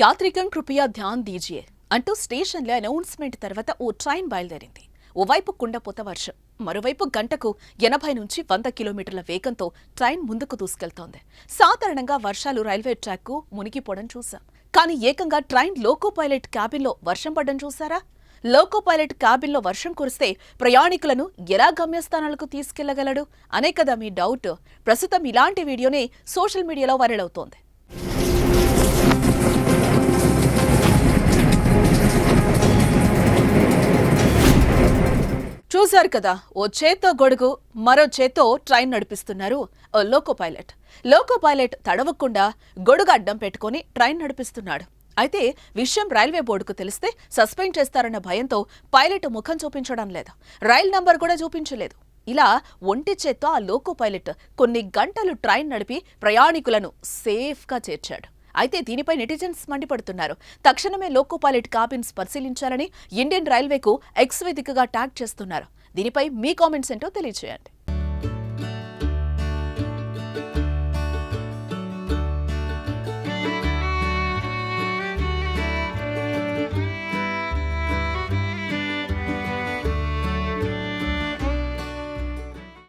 యాత్రికం కృపయా ధ్యాన్ దీజియే అంటూ స్టేషన్లో అనౌన్స్మెంట్ తర్వాత ఓ ట్రైన్ బయలుదేరింది. ఓవైపు కుండపోత వర్షం మరోవైపు గంటకు ఎనభై నుంచి వంద కిలోమీటర్ల వేగంతో ట్రైన్ ముందుకు దూసుకెళ్తోంది. సాధారణంగా వర్షాలు రైల్వే ట్రాక్కు మునిగిపోవడం చూసాం కానీ ఏకంగా ట్రైన్ లోకో పైలట్ క్యాబిన్లో వర్షం పడడం చూసారా లోకో పైలట్ క్యాబిన్లో వర్షం కురిస్తే ప్రయాణికులను ఎలా గమ్యస్థానాలకు తీసుకెళ్ళగలడు? అనే కదా మీ డౌట్. ప్రస్తుతం ఇలాంటి వీడియోనే సోషల్ మీడియాలో వైరల్ అవుతోంది. చూశారు కదా ఓ చేత్తో గొడుగు మరో చేత్తో ట్రైన్ నడిపిస్తున్నారు ఓ లోకో పైలట్. లోకో పైలట్ తడవకుండా గొడుగు అడ్డం పెట్టుకుని ట్రైన్ నడిపిస్తున్నాడు. అయితే విషయం రైల్వే బోర్డుకు తెలిస్తే సస్పెండ్ చేస్తారన్న భయంతో పైలట్ ముఖం చూపించడం లేదు. రైల్ నంబర్ కూడా చూపించలేదు. ఇలా ఒంటి చేత్తో ఆ లోకో పైలట్ కొన్ని గంటలు ట్రైన్ నడిపి ప్రయాణికులను సేఫ్గా చేర్చాడు. అయితే దీనిపై నెటిజన్స్ మండిపడుతున్నారు. తక్షణమే లోకో పైలట్ కాబిన్స్ పరిశీలించాలని ఇండియన్ రైల్వేకు ఎక్స్ వేదికగా ట్యాగ్ చేస్తున్నారు. దీనిపై మీ కామెంట్స్ ఏంటో తెలియజేయండి